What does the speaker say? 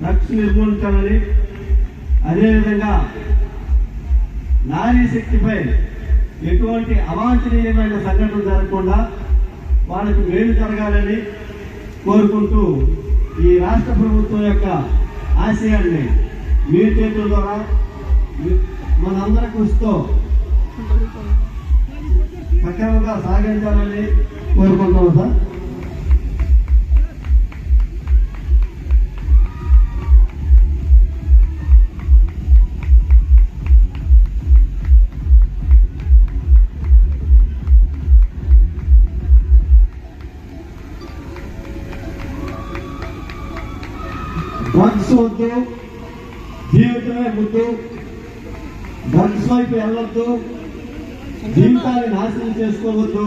Drugs నిర్మూలించాలని అదేవిధంగా నారీ శక్తిపై ఎటువంటి అవాంఛనీయమైన సంఘటన జరగకుండా వాళ్ళకి మేలు జరగాలని కోరుకుంటూ ఈ రాష్ట్ర ప్రభుత్వం యొక్క ఆశయాన్ని మీ చేతుల ద్వారా మనందరి కృషితో సక్రమంగా సాగించాలని కోరుకుంటున్నాం సార్. డ్రగ్స్ వద్దు జీవితమే ముద్దు డ్రగ్స్ వైపు వెళ్ళొద్దు. జీవితాన్ని నాశనం చేసుకోవద్దు.